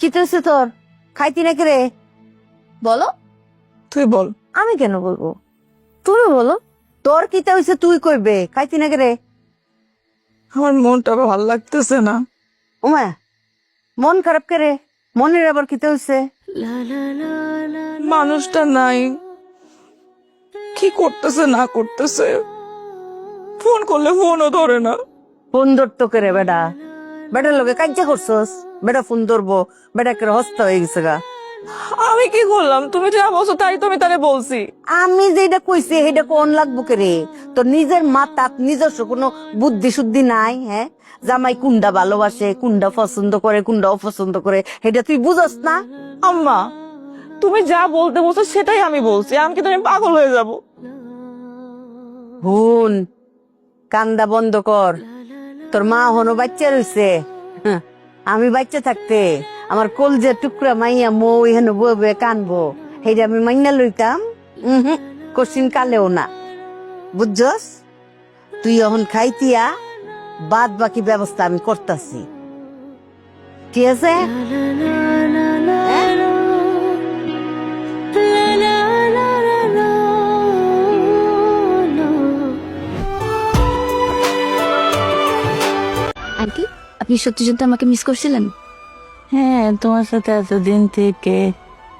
কি হয়েছে তোর? খাইতি নাকি রে? বলো। তুই বল। আমি কেন বলব? তুমি বলো। তোর কি হয়েছে তুই কইবে। খাইতি নাকি রে? আমার মনটা ভালো লাগতেছে না। ওমা মন খারাপ করে মনের আবার কি হয়েছে মানুষটা নাই। কি করতেছে না করতেছে? ফোন করলে ফোনও ধরে না। ফোন ধরতো করে বেডা বেটার লোকে কাজ্যা করছস? বেটা ফোন ধরবো বেটা করে হস্ত হয়ে গেছে গা। আমি কি করলাম? তুমি যা বলছো তাই তো আমি তারে বলছি। আমি যেটা কইছি সেটা কোন লাগবো কে রে? তোর নিজের মাথাত নিজস্ব কোনো বুদ্ধি শুদ্ধি নাই হ্যাঁ? জামাই কুন্ডা ভালোবাসে কুন্ডা পছন্দ করে কুন্ডা অপছন্দ করে সেটা তুই বুঝস না? আম্মা তুমি যা বলতে বলছো সেটাই আমি বলছি আমি কি তুমি পাগল হয়ে যাব? হুন কান্দা বন্ধ কর। তোর মা হনো বাচ্চা রইছে। হ্যাঁ, আমি বাচ্চা থাকতে, আমার কলজের টুকরা মাইয়া মৌ হেন ববে কানবো। সেইটা আমি মাইনা লইতাম। উম কোশ্চিন কালেও না। বুঝছস? তুই এখন খাইতিয়া, বাদ বাকি ব্যবস্থা আমি করতাছি। ঠিক আছে? আপনি সত্যি সত্যি আমাকে মিস করছিলেন? হ্যাঁ তোমার সাথে এতদিন থেকে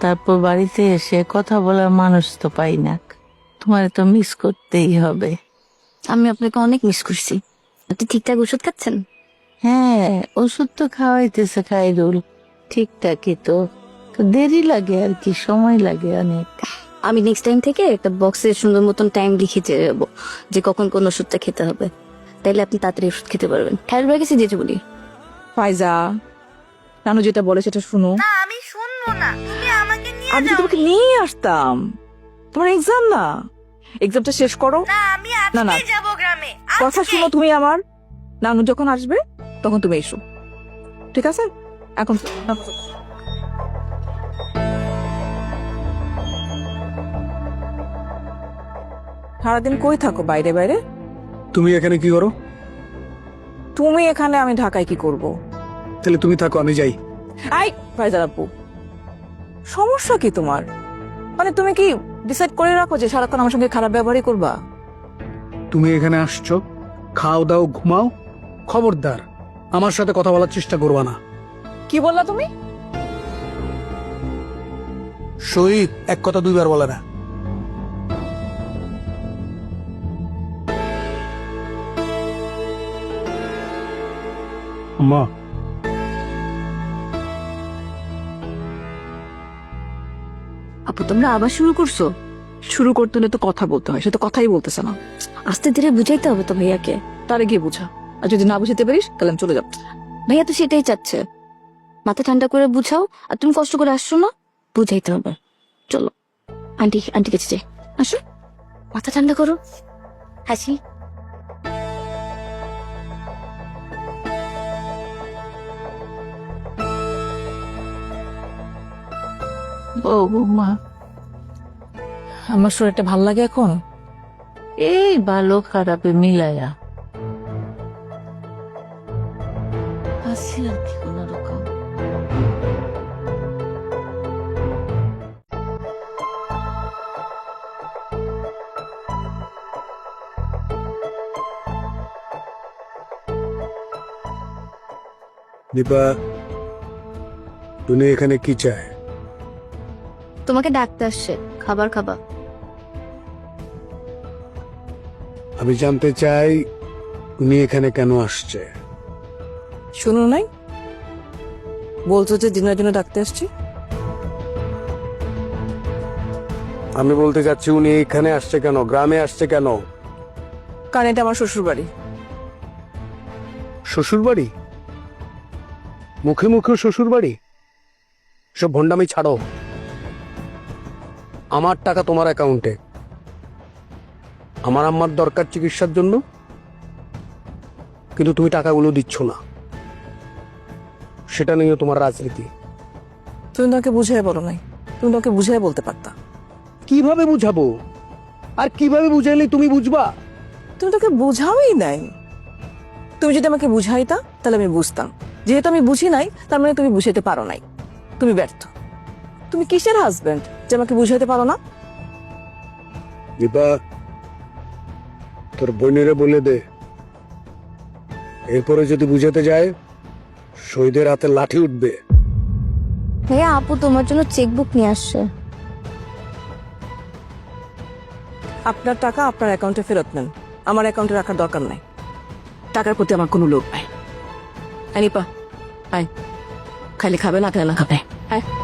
তারপর বাড়িতে এসে কথা বলার মানুষ তো পাই না। তোমার তো মিস করতেই হবে। আমি আপনাকে অনেক মিস করছি। আপনি ঠিকঠাক ওষুধ খাচ্ছেন? হ্যাঁ ওষুধ তো খাওয়াইতেছে খাইরুল ঠিকঠাকই তো। তো দেরি লাগে আর কি সময় লাগে অনেক। আমি নেক্সট টাইম থেকে একটা বক্সে সুন্দর মতন টাইম লিখে যাব যে কখন কোন ওষুধটা খেতে হবে। তাইলে আপনি তাড়াতাড়ি ওষুধ খেতে পারবেন। ব্যাগে কাছে যেতে বলি ফাইজা নানু যেটা বলে সেটা শুনো। আমি শুনব না। তুমি আমাকে নিয়ে আমি তো তোমাকে নিয়ে আসতাম। তোমার এক্সাম না? এক্সামটা শেষ করো। না আমি না, না। যাব গ্রামে। কথা শুনো তুমি আমার। নানু যখন আসবে তখন তুমি এসো। ঠিক আছে? এখন সারাদিন কই থাকো বাইরে বাইরে? তুমি এখানে কি করো? তুমি এখানে আমি ঢাকায় কি করব? তাহলে তুমি থাকো আমি যাই। আই ফাইজার আপু সমস্যা কি তোমার? মানে তুমি কি ডিসাইড করে রাখো যে সারাক্ষণ আমার সঙ্গে খারাপ ব্যবহারই করবা? তুমি এখানে আসছো খাও দাও ঘুমাও খবরদার আমার সাথে কথা বলার চেষ্টা করবা না। কি বললা তুমি? শহীদ এক কথা দুইবার বলে না। মা। আপু তোমরা আবার শুরু করছ? শুরু করতে হলে তো কথা বলতে হয় সে তো কথাই বলতেছে না। আস্তে ধীরে বুঝাইতে হবে তো ভাইয়াকে। তারে গিয়ে বুঝা। আর যদি না বুঝাতে পারিস তাহলে আমি চলে যাব। ভাইয়া তো সেটাই চাচ্ছে। মাথা ঠান্ডা করে বুঝাও আর তুমি কষ্ট করে আসছো না? বুঝাইতে হবে। চলো। আন্টি আন্টি কাছে যাই। আসো। মাথা ঠান্ডা করো। হাসি। বৌমা আমার শরীরটা ভালো লাগে এখন? এই ভালো খারাপে মিলায়া। আছি আর কি কোনো দীপা তুমি এখানে কি চায়? তোমাকে ডাকতে আসছে খাবার খাবা। আমি জানতে চাই উনি এখানে কেন আসছে? শুনো নাই? বলছো যে দিনের জন্য ডাকতে আসছি? আমি বলতে চাচ্ছি উনি এখানে আসছে কেন? গ্রামে আসছে কেন? কারণ এটা আমার শ্বশুর বাড়ি শ্বশুর বাড়ি মুখে মুখে শ্বশুর বাড়ি সব ভণ্ডামি ছাড়ো। আমার টাকা তোমার অ্যাকাউন্টে আমার আম্মার দরকার চিকিৎসার জন্য কিন্তু তুমি টাকাগুলো দিচ্ছ না। সেটা নিয়ে তোমার রাজনীতি। তুমি তাকে বুঝাই বলো নাই। তুমি তাকে বুঝাই বলতে পারতা। কীভাবে বুঝাবো? আর কীভাবে বুঝাইলে তুমি বুঝবা? তুমি তাকে বুঝাওই নাই। তুমি যদি আমাকে বুঝাইতা তাহলে আমি বুঝতাম। যেহেতু আমি বুঝি নাই তার মানে তুমি বুঝাইতে পারো নাই। তুমি ব্যর্থ। তুমি কিসের হাজবেন্ড যে আমাকে বুঝাইতে পারো না? দীপা তোর বোনেরে বলে দে। এরপরে যদি বুঝাতে যায় শহীদের হাতে লাঠি উঠবে। ভাইয়া আপু তোমার জন্য চেকবুক নিয়ে আসছে। আপনার টাকা আপনার অ্যাকাউন্টে ফেরত নেন। আমার অ্যাকাউন্টে রাখার দরকার নাই। টাকার প্রতি আমার কোনো লোভ নাই। আনিপা আয়। খালি খাবে না খাবে না খাবে। আয়।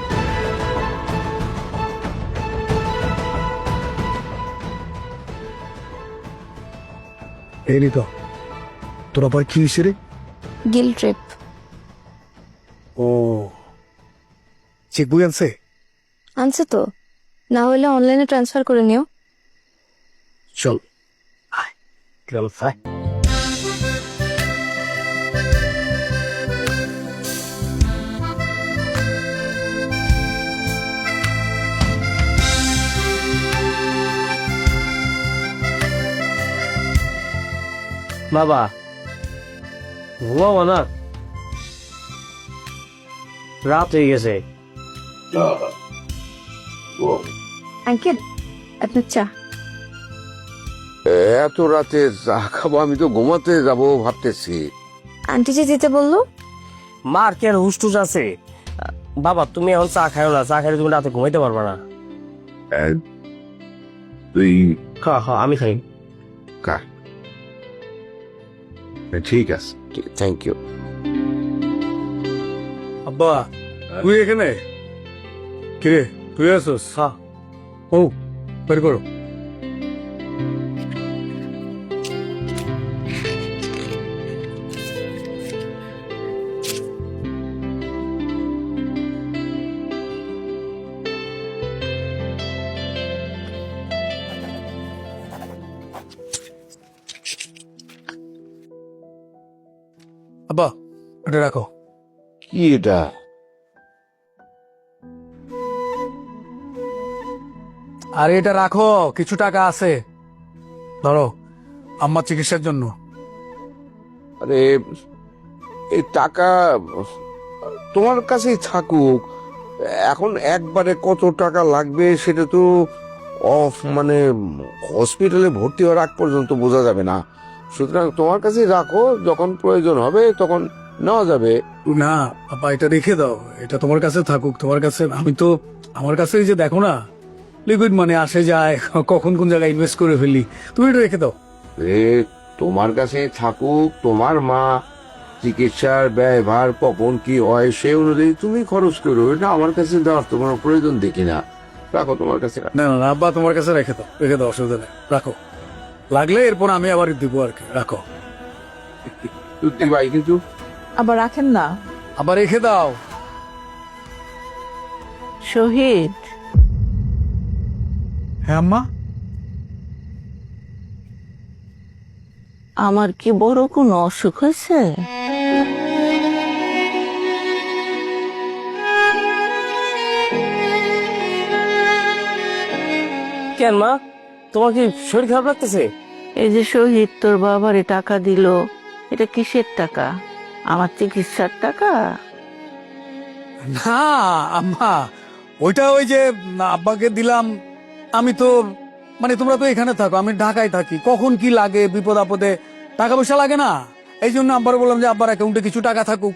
এই নি তো তোর আবার কি হয়েছে রে গিল ট্রিপ ও চেক বই আনছে আনছে তো না হলে অনলাইনে ট্রান্সফার করে নিও চল আয় বাবা। ঘুমাবো না। রাত হয়ে গেছে। আঙ্কেল আপনার চা। এত রাতে চা খাব আমি তো ঘুমাতে যাব ভাবতেছি। আন্টি যে দিতে বলল? মার কি আর হুসটুস আছে। বাবা তুমি এখন চা খাও না। চা খাইলে তুমি রাতে ঘুমাইতে পারবে না। তুই খা খা আমি খাই। কা ঠিক আছে। থ্যাংক ইউ আব্বা তুই এখানে? কিরে তুই আসোস হ্যাঁ। ও বের করো। আব্বা এটা রাখো। কি এটা? আরে এটা রাখো কিছু টাকা আছে। ধরো আম্মার চিকিৎসার জন্য। আরে এই টাকা তোমার কাছেই থাকুক। এখন একবারে কত টাকা লাগবে সেটা তো অফ মানে হসপিটালে ভর্তি হওয়ার আগ পর্যন্ত বোঝা যাবে না। সুতরাং তোমার কাছে রাখো যখন প্রয়োজন হবে তখন নেওয়া যাবে। না আপা এটা রেখে দাও। এটা তোমার কাছে থাকুক তোমার কাছে আমি তো আমার কাছেই যে দেখো না লিকুইড মানে আসে যায় কখন কোন জায়গায় ইনভেস্ট করে ফেলি তুমি এটা রেখে দাও। এ তোমার কাছে থাকুক তোমার মা চিকিৎসার ব্যয়ভার কখন কি হয় সেই অনুযায়ী তুমি খরচ করো এটা আমার কাছে দেওয়ার তোমার প্রয়োজন দেখি না। রাখো তোমার কাছে। রাখো। না না না, আব্বা তোমার কাছে রেখে দাও রেখে দাও অসুবিধা নেই রাখো। লাগলে এরপর আমি আবার দিব আর কি রাখো। তুই ভাই কিন্তু আবার রাখেন না। আবার রেখে দাও। শহীদ। হ্যাঁ আম্মা? আমার কি বড় কোনো অসুখ হয়েছে? কেন মা? তোমার কি শরীর খারাপ লাগতেছে? এই যে শহীদ তোর বাবারে টাকা দিল এটা কিসের টাকা? আমার চিকিৎসার টাকা? না আম্মা ওইটা ওই যে আব্বাকে দিলাম আমি তো মানে তোমরা তো এখানে থাকো আমি ঢাকায় থাকি কখন কি লাগে বিপদ আপদে টাকা পয়সা লাগে না? এই জন্য আব্বার বললাম যে আব্বার অ্যাকাউন্টে কিছু টাকা থাকুক।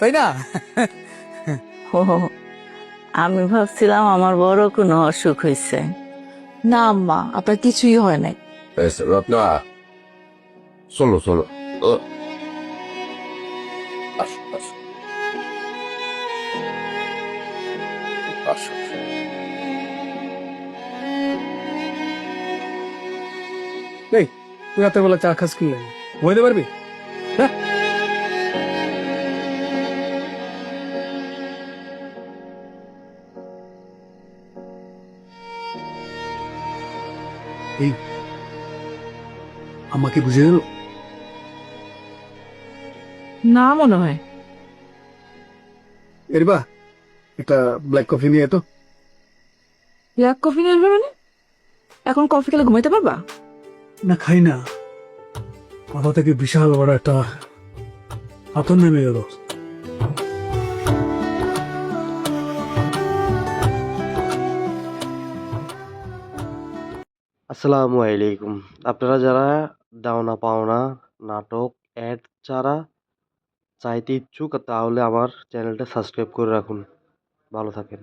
তাই না? আমি ভাবছিলাম আমার বড় কোনো অসুখ হয়েছে না আম্মা আপনার কিছুই হয় নাই। রত্না চলো চলো। তুই রাতের বেলা চা খাস কি? লাগে ঘুমাইতে পারবি? এই আমাকে বুঝে দিল? না মনে হয়। এরিবা একটা ব্ল্যাক কফি নিয়ে তো ব্ল্যাক কফি নিয়ে আসবে মানে? এখন কফি খেলে ঘুমাইতে পারবা? না খাই না। মাথা থেকে বিশাল বড় একটা আতন নেমে গেল। আসসালামু আলাইকুম। আপনারা যারা দাওনা পাওনা, নাটক, অ্যাড ছাড়া চাইতে ইচ্ছুক, তাহলে আমার চ্যানেলটা সাবস্ক্রাইব করে রাখুন। ভালো থাকেন।